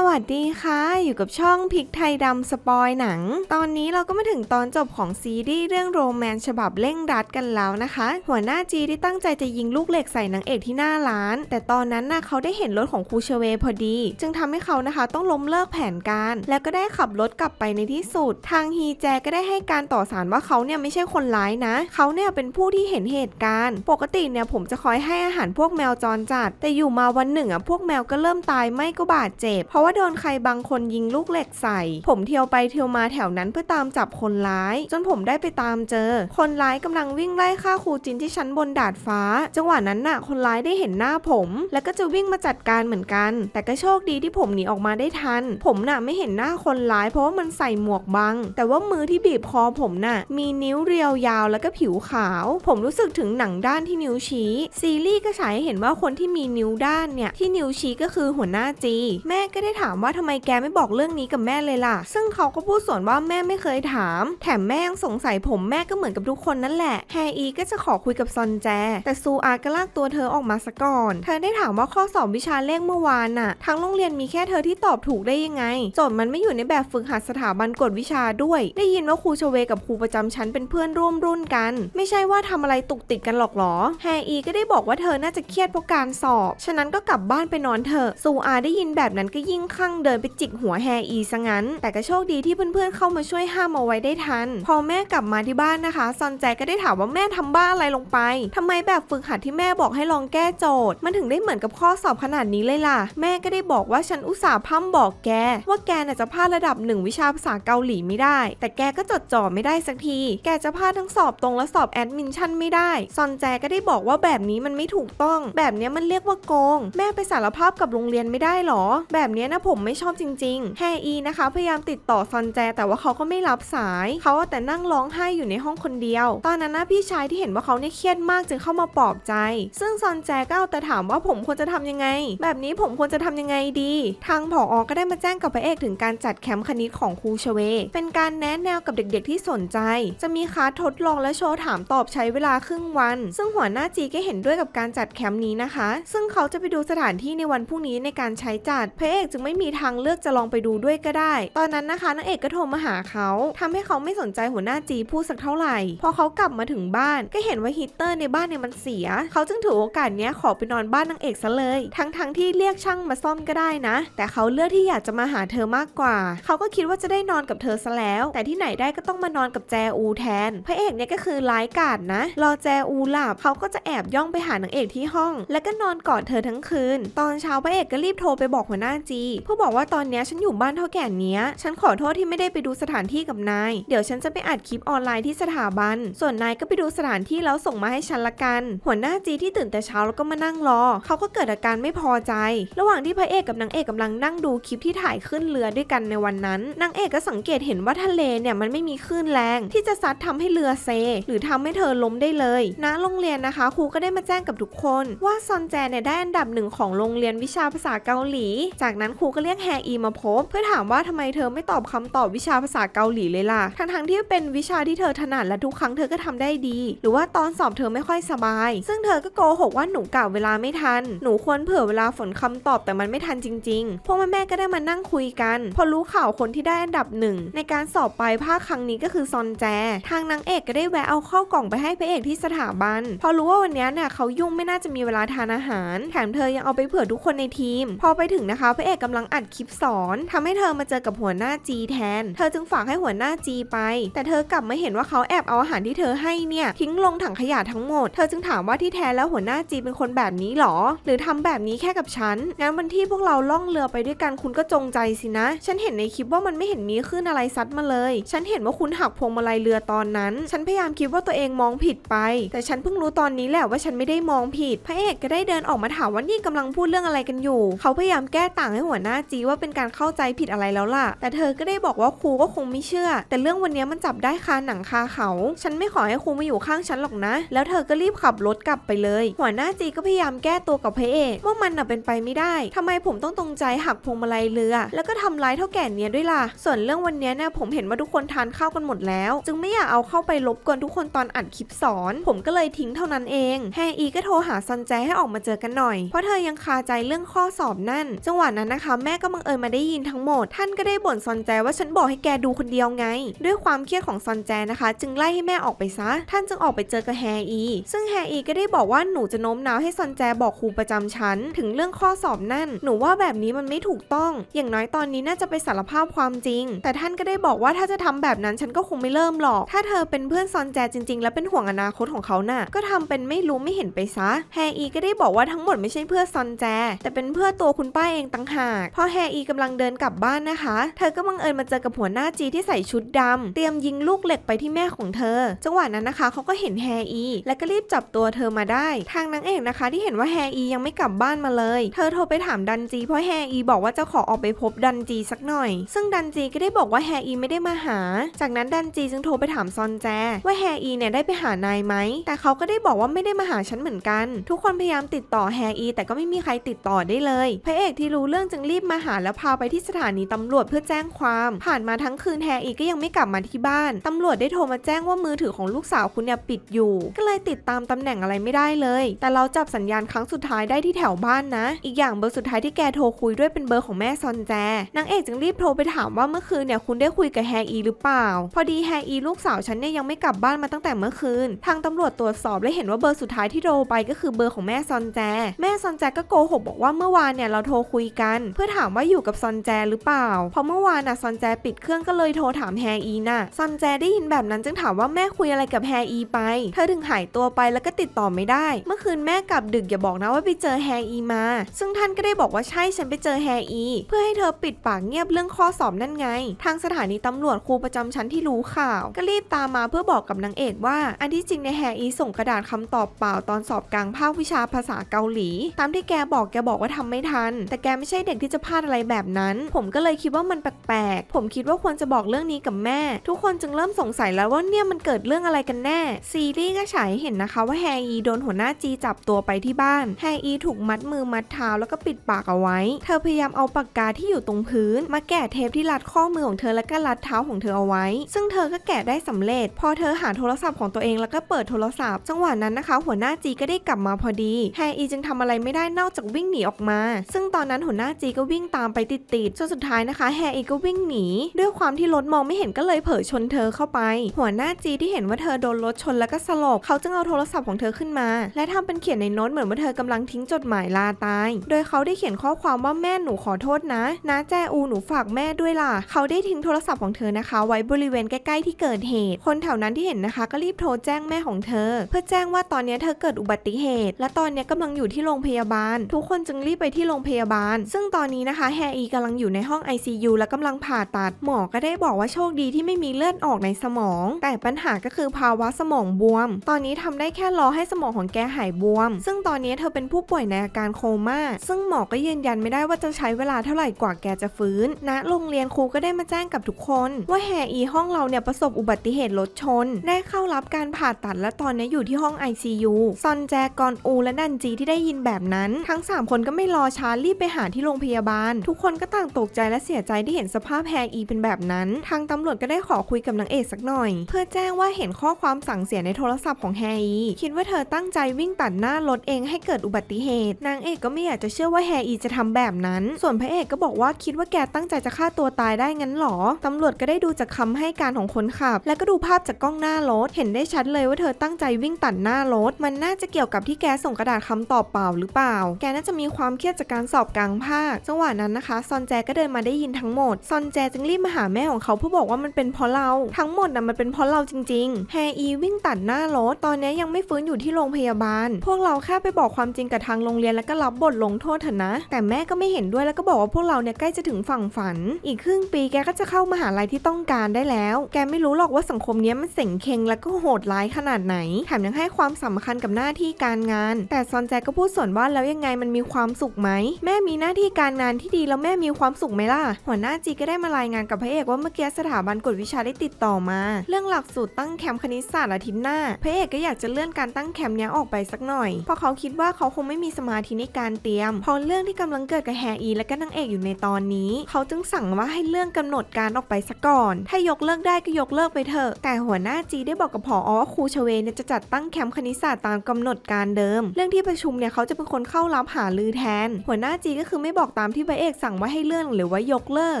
สวัสดีค่ะ อยู่กับช่องพริกไทยดำสปอยหนัง ตอนนี้เราก็มาถึงตอนจบของซีรีส์เรื่องโรแมนต์ฉบับเร่งรัดกันแล้วนะคะ หัวหน้าจีที่ตั้งใจจะยิงลูกเหล็กใส่นางเอกที่หน้าร้าน แต่ตอนนั้นน่ะเขาได้เห็นรถของครูเชเวพอดี จึงทำให้เขานะคะต้องล้มเลิกแผนการ แล้วก็ได้ขับรถกลับไปในที่สุด ทางฮีแจก็ได้ให้การต่อสารว่าเขาเนี่ยไม่ใช่คนร้ายนะ เขาเนี่ยเป็นผู้ที่เห็นเหตุการณ์ ปกติเนี่ยผมจะคอยให้อาหารพวกแมวจรจัด แต่อยู่มาวันหนึ่งอะพวกแมวก็เริ่มตายไม่ก็บาดเจ็บเพราะว่าโดนใครบางคนยิงลูกเหล็กใส่ ผมเที่ยวไปเที่ยวมาแถวนั้นเพื่อตามจับคนร้าย จนผมได้ไปตามเจอ คนร้ายกำลังวิ่งไล่ฆ่าครูจินที่ชั้นบนดาดฟ้า จังหวะนั้นน่ะ คนร้ายได้เห็นหน้าผม แล้วก็จะวิ่งมาจัดการเหมือนกัน แต่ก็โชคดีที่ผมหนีออกมาได้ทัน ผมน่ะไม่เห็นหน้าคนร้าย เพราะว่ามันใส่หมวกบัง แต่ว่ามือที่บีบคอผมน่ะ มีนิ้วเรียวยาวแล้วก็ผิวขาว ผมรู้สึกถึงหนังด้านที่นิ้วชี้ ซีรีส์ก็ฉายเห็นว่าคนที่มีนิ้วด้านเนี่ยที่นิ้วชี้ก็คือหัวหน้าจี แม่ก็ได้ถามว่าทำไมแกไม่บอกเรื่องนี้กับแม่เลยล่ะ ซึ่งเขาก็พูดสวนว่าแม่ไม่เคยถาม แถมแม่ยังสงสัยผมแม่ก็เหมือนกับทุกคนนั่นแหละ แฮอีก็จะขอคุยกับซอนแจ แต่ซูอาก็ลากตัวเธอออกมาซะก่อน เธอได้ถามว่าข้อสอบวิชาเลขเมื่อวานน่ะ ทั้งโรงเรียนมีแค่เธอที่ตอบถูกได้ยังไง โจทย์มันไม่อยู่ในแบบฝึกหัดสถาบันกฎวิชาด้วย ได้ยินว่าครูชเวกับครูประจำชั้นเป็นเพื่อนร่วมรุ่นกัน ไม่ใช่ว่าทำอะไรตุกติดกันหรอกหรอ แฮอีก็ได้บอกว่าเธอน่าจะเครียดเพราะการสอบ ฉะนั้นก็กลับบ้านไปนอนเถอะ ซูอาได้ยินแบบนั้นก็ยิ่งคลั่งเดินไปจิกหัวแฮอีซะงั้น แต่ก็โชคดีที่เพื่อนๆเข้ามาช่วยห้ามเอาไว้ได้ทัน พอแม่กลับมาที่บ้านนะคะ ซอนแจก็ได้ถามว่าแม่ทำบ้าอะไรลงไปทำไมแบบฝึกหัดที่แม่บอกให้ลองแก้โจทย์ มันถึงได้เหมือนกับข้อสอบขนาดนี้เลยล่ะ แม่ก็ได้บอกว่าฉันอุตส่าห์พร่ำบอกแก ว่าแกน่ะจะพลาดระดับหนึ่งวิชาภาษาเกาหลีไม่ได้ แต่แกก็จดจ่อไม่ได้สักที แกจะพลาดทั้งสอบตรงและสอบแอดมินชั่นไม่ได้ ซอนแจก็ได้บอกว่าแบบนี้มันไม่ถูกต้อง แบบเนี้ยมันเรียกว่าโกง แม่ไปสารภาพกับโรงเรียนไม่ได้หรอ แบบนี้นะผมไม่ชอบจริง ๆ แฮอีนะคะ พยายามติดต่อซอนแจ แต่ว่าเขาก็ไม่รับสาย เขาแต่นั่งร้องไห้อยู่ในห้องคนเดียว ตอนนั้นนะพี่ชายที่เห็นว่าเขาเนี่ยเครียดมากจึงเข้ามาปลอบใจ ซึ่งซอนแจก็เอาแต่ถามว่าผมควรจะทำยังไง แบบนี้ผมควรจะทำยังไงดี ทางผออก็ได้มาแจ้งกับพระเอกถึงการจัดแคมป์คณิตของครูชเว เป็นการแนะแนวกับเด็กๆที่สนใจ จะมีคาทดลองและโชว์ถามตอบใช้เวลาครึ่งวัน ซึ่งหัวหน้าจีก็เห็นด้วยกับการจัดแคมป์นี้นะคะ ซึ่งเขาจะไปดูสถานที่ในวันพรุ่งนี้ในการใช้จัด พระเอกจึงไม่มีทางเลือกจะลองไปดูด้วยก็ได้ ตอนนั้นนะคะนางเอกก็โทรมาหาเขาทำให้เขาไม่สนใจหัวหน้าจีพูดสักเท่าไหร่ พอเขากลับมาถึงบ้านก็เห็นว่าฮีเตอร์ในบ้านเนี่ยมันเสีย เขาจึงถือโอกาสนี้ขอไปนอนบ้านนางเอกซะเลย ทั้งๆทที่เรียกช่างมาซ่อมก็ได้นะ แต่เขาเลือกที่อยากจะมาหาเธอมากกว่า เขาก็คิดว่าจะได้นอนกับเธอซะแล้ว แต่ที่ไหนได้ก็ต้องมานอนกับแจอูแทน พระเอกเนี่ยก็คือร้ายกาจนะ รอแจอูหลับเขาก็จะแอบย่องไปหานางเอกที่ห้อง แล้วก็นอนกอดเธอทั้งคืน ตอนเช้าพระเอกก็รีบโทรไปบอกหัวหน้าจีเพื่อบอกว่าตอนเนี้ยฉันอยู่บ้านเท่าแก่เนี้ย ฉันขอโทษที่ไม่ได้ไปดูสถานที่กับนาย เดี๋ยวฉันจะไปอัดคลิปออนไลน์ที่สถาบัน ส่วนนายก็ไปดูสถานที่แล้วส่งมาให้ฉันละกัน หัวหน้าจีที่ตื่นแต่เช้าแล้วก็มานั่งรอ เขาก็เกิดอาการไม่พอใจ ระหว่างที่พระเอกกับนางเอกกำลังนั่งดูคลิปที่ถ่ายขึ้นเรือด้วยกันในวันนั้น นางเอกก็สังเกตเห็นว่าทะเลเนี่ยมันไม่มีคลื่นแรง ที่จะซัดทำให้เรือเซ หรือทำให้เธอล้มได้เลยณโรงเรียนนะคะครูก็ได้มาแจ้งกับทุกคน ว่าซอนแจเนี่ยได้อันดับหนึ่งของโรงเรียนวิชาภาษาเกาหลี จากนั้นครูก็เรียกแฮอีมาพบ เพื่อถามว่าทำไมเธอไม่ตอบคำตอบวิชาภาษาเกาหลีเลยล่ะ ทั้งๆที่เป็นวิชาที่เธอถนัดและทุกครั้งเธอก็ทำได้ดี หรือว่าตอนสอบเธอไม่ค่อยสบาย ซึ่งเธอก็โกหกว่าหนูกะเวลาไม่ทัน หนูควรเผื่อเวลาฝนคำตอบแต่มันไม่ทันจริงๆ พวกแม่ก็ได้มานั่งคุยกัน พอรู้ข่าวคนที่ได้อันดับหนึ่งในการสอบปลายภาคครั้งนี้ก็คือซอนแจ ทางนางเอกก็ได้แวะเอาเข้ากล่องไปให้พระเอกที่สถาบัน พอรู้ว่าวันนี้เนี่ยเขายุ่งไม่น่าจะมีเวลาทานอาหาร แถมเธอยังเอาไปเผื่อทุกคนในทีม พอไปถึงนะคะพระเอกกำลังอัดคลิปสอนทำให้เธอมาเจอกับหัวหน้าจีแทน เธอจึงฝากให้หัวหน้าจีไป แต่เธอกลับไมาเห็นว่าเขาแอบเอาอาหารที่เธอให้เนี่ยทิ้งลงถังขยะทั้งหมด เธอจึงถามว่าที่แท้แล้วหัวหน้าจีเป็นคนแบบนี้หรอ หรือทำแบบนี้แค่กับฉัน งั้นวันที่พวกเราล่องเรือไปด้วยกันคุณก็จงใจสินะ ฉันเห็นในคลิปว่ามันไม่เห็นมีคลื่นอะไรซัดมาเลย ฉันเห็นว่าคุณหักพวงมาลัยเรือตอนนั้น ฉันพยายามคิดว่าตัวเองมองผิดไป แต่ฉันเพิ่งรู้ตอนนี้แหละว่าฉันไม่ได้มองผิด พระเอกก็ได้เดินออกมาถามว่านี่กำลังพูดเรื่องอะไรกันอยู่ เขาพยายามแก้ต่างให้หัวหน้าจีว่าเป็นการเข้าใจผิดอะไรแล้วล่ะ แต่เธอก็ได้บอกว่าครูก็คงไม่เชื่อ แต่เรื่องวันนี้มันจับได้คาหนังคาเขา ฉันไม่ขอให้ครูมาอยู่ข้างฉันหรอกนะ แล้วเธอก็รีบขับรถกลับไปเลย หัวหน้าจีก็พยายามแก้ตัวกับพระเอกว่ามันน่ะเป็นไปไม่ได้ทำไมผมต้องตรงใจหักพวงมาลัยเรือ แล้วก็ทำร้ายเท่าแก่เนี้ยด้วยล่ะ ส่วนเรื่องวันนี้เนี่ยผมเห็นว่าทุกคนทานข้าวกันหมดแล้ว จึงไม่อยากเอาเข้าไปรบกวนทุกคนตอนอัดคลิปสอน ผมก็เลยทิ้งเท่านั้นเอง แฮอีก็โทรหาซันแจให้ออกมาเจอกันหน่อย เพราะเธอยังคาใจเรื่องข้อสอบนั่น จังหวะนั้นนะคะแม่ก็บังเอิญมาได้ยินทั้งหมด ท่านก็ได้บ่นซอนแจว่าฉันบอกให้แกดูคนเดียวไง ด้วยความเครียดของซอนแจนะคะ จึงไล่ให้แม่ออกไปซะ ท่านจึงออกไปเจอกับแฮอี ซึ่งแฮอีก็ได้บอกว่าหนูจะโน้มน้าวให้ซอนแจบอกครูประจำชั้น ถึงเรื่องข้อสอบนั่น หนูว่าแบบนี้มันไม่ถูกต้อง อย่างน้อยตอนนี้น่าจะไปสารภาพความจริง แต่ท่านก็ได้บอกว่าถ้าจะทำแบบนั้นฉันก็คงไม่เริ่มหรอก ถ้าเธอเป็นเพื่อนซอนแจจริง ๆ และเป็นห่วงอนาคตของเขาน่ะ ก็ทำเป็นไม่รู้ไม่เห็นไปซะ แฮอีก็ได้บอกว่าทั้งหมดไม่ใช่เพื่อซอนแจ แต่เป็นเพื่อตัวคุณป้าเองต่างหากพอแฮอีกำลังเดินกลับบ้านนะคะ เธอก็บังเอิญมาเจอกับหัวหน้าจีที่ใส่ชุดดำเตรียมยิงลูกเหล็กไปที่แม่ของเธอ จังหวะนั้นนะคะเขาก็เห็นแฮอี และก็รีบจับตัวเธอมาได้ ทางนางเอกนะคะ ที่เห็นว่าแฮอียังไม่กลับบ้านมาเลย เธอโทรไปถามดันจีเพราะแฮอีบอกว่าจะขอออกไปพบดันจีสักหน่อย ซึ่งดันจีก็ได้บอกว่าแฮอีไม่ได้มาหา จากนั้นดันจีจึงโทรไปถามซอนแจ ว่าแฮอีเนี่ยได้ไปหานายไหม แต่เขาก็ได้บอกว่าไม่ได้มาหาฉันเหมือนกัน ทุกคนพยายามติดต่อแฮอีแต่ก็ไม่มีใครติดต่อได้เลย พระเอกที่รู้เรื่องจึงรีบมาหาแล้วพาไปที่สถานีตำรวจเพื่อแจ้งความ ผ่านมาทั้งคืนแฮอีก็ยังไม่กลับมาที่บ้านตำรวจได้โทรมาแจ้งว่ามือถือของลูกสาวคุณเนี่ยปิดอยู่ ก็เลยติดตามตำแหน่งอะไรไม่ได้เลย แต่เราจับสัญญาณครั้งสุดท้ายได้ที่แถวบ้านนะ อีกอย่างเบอร์สุดท้ายที่แกโทรคุยด้วยเป็นเบอร์ของแม่ซอนแจนางเอกจึงรีบโทรไปถามว่าเมื่อคืนเนี่ยคุณได้คุยกับแฮอีหรือเปล่า พอดีแฮอีลูกสาวฉันเนี่ยยังไม่กลับบ้านมาตั้งแต่เมื่อคืน ทางตำรวจตรวจสอบและเห็นว่าเบอร์สุดท้ายที่โทรไปก็คือเบอร์ของแม่ซอนแจ แม่ซอนแจก็โกหกบอกว่าเมื่อวานเนี่ยเราโทรคุยกันเพื่อถามว่าอยู่กับซอนแจหรือเปล่า เพราะเมื่อวานน่ะซอนแจปิดเครื่องก็เลยโทรถามแฮอีน่ะซอนแจได้ยินแบบนั้นจึงถามว่าแม่คุยอะไรกับแฮอีไป เธอถึงหายตัวไปแล้วก็ติดต่อไม่ได้ เมื่อคืนแม่กลับดึกอย่าบอกนะว่าไปเจอแฮอีมา ซึ่งท่านก็ได้บอกว่าใช่ฉันไปเจอแฮอีเพื่อให้เธอปิดปากเงียบเรื่องข้อสอบนั่นไง ทางสถานีตำรวจครูประจำชั้นที่รู้ข่าว ก็รีบตามมาเพื่อบอกกับนางเอกว่า อันที่จริงในแฮอีส่งกระดาษคำตอบเปล่าตอนสอบกลางภาควิชาภาษาเกาหลี ตามที่แกบอกแกบอกว่าทำไม่ทัน แต่แกไม่ใช่เด็กที่จะพลาดอะไรแบบนั้น ผมก็เลยคิดว่ามันแปลกๆ ผมคิดว่าควรจะบอกเรื่องนี้กับแม่ ทุกคนจึงเริ่มสงสัยแล้วว่าเนี่ยมันเกิดเรื่องอะไรกันแน่ ซีรีส์ก็ฉายเห็นนะคะว่าแฮอีโดนหัวหน้าจีจับตัวไปที่บ้าน แฮอีถูกมัดมือมัดเท้าแล้วก็ปิดปากเอาไว้ เธอพยายามเอาปากกาที่อยู่ตรงพื้น มาแกะเทปที่รัดข้อมือของเธอแล้วก็รัดเท้าของเธอเอาไว้ ซึ่งเธอก็แกะได้สำเร็จ พอเธอหาโทรศัพท์ของตัวเองแล้วก็เปิดโทรศัพท์ จังหวะนั้นนะคะ หัวหน้าจีก็ได้กลับมาพอดี แฮอีจึงทำอะไรไม่ได้นอกจากวิ่งหนีออกมา ซึ่งตอนนั้นหัวหน้าจีก็วิ่งตามไปติดๆจนสุดท้ายนะคะแฮอีก็วิ่งหนี ด้วยความที่รถมองไม่เห็นก็เลยเผลอชนเธอเข้าไป หัวหน้าจีที่เห็นว่าเธอโดนรถชนแล้วก็สลบเขาจึงเอาโทรศัพท์ของเธอขึ้นมา และทำเป็นเขียนในโน้ตเหมือนว่าเธอกำลังทิ้งจดหมายลาตาย โดยเขาได้เขียนข้อความว่าแม่หนูขอโทษนะนะแจอูหนูฝากแม่ด้วยล่ะ เขาได้ทิ้งโทรศัพท์ของเธอนะคะ ไว้บริเวณใกล้ๆที่เกิดเหตุ คนแถวนั้นที่เห็นนะคะ ก็รีบโทรแจ้งแม่ของเธอ เพื่อแจ้งว่าตอนนี้เธอเกิดอุบัติเหตุ และตอนนี้กำลังอยู่ที่โรงพยาบาล ทุกคนจึงรีบไปที่โรงพยาบาล ซึ่งตอนนี้นะคะแฮอีกำลังอยู่ในห้อง ICU และกำลังผ่าตัดหมอก็ได้บอกว่าโชคดีที่ไม่มีเลือดออกในสมอง แต่ปัญหาก็คือภาวะสมองบวม ตอนนี้ทำได้แค่รอให้สมองของแกหายบวม ซึ่งตอนนี้เธอเป็นผู้ป่วยในอาการโคม่าซึ่งหมอก็ยืนยันไม่ได้ว่าจะใช้เวลาเท่าไหร่กว่าแกจะฟื้นณโรงเรียนครูก็ได้มาแจ้งกับทุกคน ว่าแฮอีห้องเราเนี่ยประสบอุบัติเหตุรถชน ได้เข้ารับการผ่าตัดและตอนนี้อยู่ที่ห้อง ICU ซอนแจกอนอู และดันจีที่ได้ยินแบบนั้น ทั้ง 3 คนก็ไม่รอช้ารีบไปหาที่โรงพยาบาล ทุกคนก็ต่างตกใจและเสียใจที่เห็นสภาพแฮอีเป็นแบบนั้น ทางตำรวจก็ได้ขอคุยกับนางเอกสักหน่อย เพื่อแจ้งว่าเห็นข้อความสั่งเสียในโทรศัพท์ของแฮอีคิดว่าเธอตั้งใจวิ่งตัดหน้ารถเองให้เกิดอุบัติเหตุ นางเอกก็ไม่อยากจะเชื่อว่าแฮอีจะทำแบบนั้น ส่วนพระเอกก็บอกว่าคิดว่าแกตั้งใจจะฆ่าตัวตายได้งั้นหรอตำรวจก็ได้ดูจากคำให้การของคนขับ และก็ดูภาพจากกล้องหน้ารถเห็นได้ชัดเลยว่าเธอตั้งใจวิ่งตัดหน้ารถ มันน่าจะเกี่ยวกับที่แกส่งกระดาษคำตอบเปล่าหรือเปล่า แกน่าจะมีความเครียดจากการสอบกลางภาคจังหวะนั้นนะคะ ซอนแจก็เดินมาได้ยินทั้งหมด ซอนแจจึงรีบมาหาแม่ของเขาเพื่อบอกว่ามันเป็นเพราะเรา ทั้งหมดน่ะมันเป็นเพราะเราจริง ๆ แฮอีวิ่งตัดหน้ารถ ตอนนี้ยังไม่ฟื้นอยู่ที่โรงพยาบาล พวกเราแค่ไปบอกความจริงกับทางโรงเรียนแล้วก็รับบทลงโทษเถอะนะ แต่แม่ก็ไม่เห็นด้วยแล้วก็บอกว่าพวกเราเนี่ยใกล้จะถึงฝั่งฝัน อีกครึ่งปีแกก็จะเข้ามหาลัยที่ต้องการได้แล้ว แกไม่รู้หรอกว่าสังคมนี้มันเสงเคงแล้วก็โหดร้ายขนาดไหน แถมยังให้ความสำคัญกับหน้าที่การงาน แต่ซอนแจก็พูดส่วนว่าแล้วยังไงมันมีความสุขไหม แม่มีหน้าที่การงานที่ดีแล้วแม่มีความสุขไหมล่ะ หัวหน้าจีก็ได้มารายงานกับพระเอกว่าเมื่อกี้สถาบันกวดวิชาได้ติดต่อมา เรื่องหลักสูตรตั้งแคมป์คณิตศาสตร์อาทิตย์หน้า พระเอกก็อยากจะเลื่อนการตั้งแคมป์เนี้ยออกไปสักหน่อย เพราะเขาคิดว่าเขาคงไม่มีสมาธิในการเตรียมพราะเรื่องที่กำลังเกิดกับแฮอีและก็นางเอกอยู่ในตอนนี้ เขาจึงสั่งว่าให้เลื่อนกำหนดการออกไปซะก่อน ถ้ายกเลิกได้ก็ยกเลิกไปเถอะ แต่หัวหน้าจีได้บอกกับผอว่าครูชเวเนี่ยจะจัดตั้งแคมป์คณิตศาสตร์ตามกำหนดการเดิม เรื่องที่ประชุมเนี่ยเขาจะเป็นคนเข้ารับหาลือแทน หัวหน้าจีก็คือไม่บอกบอกตามที่พระเอกสั่งว่าให้เลื่อนหรือว่ายกเลิก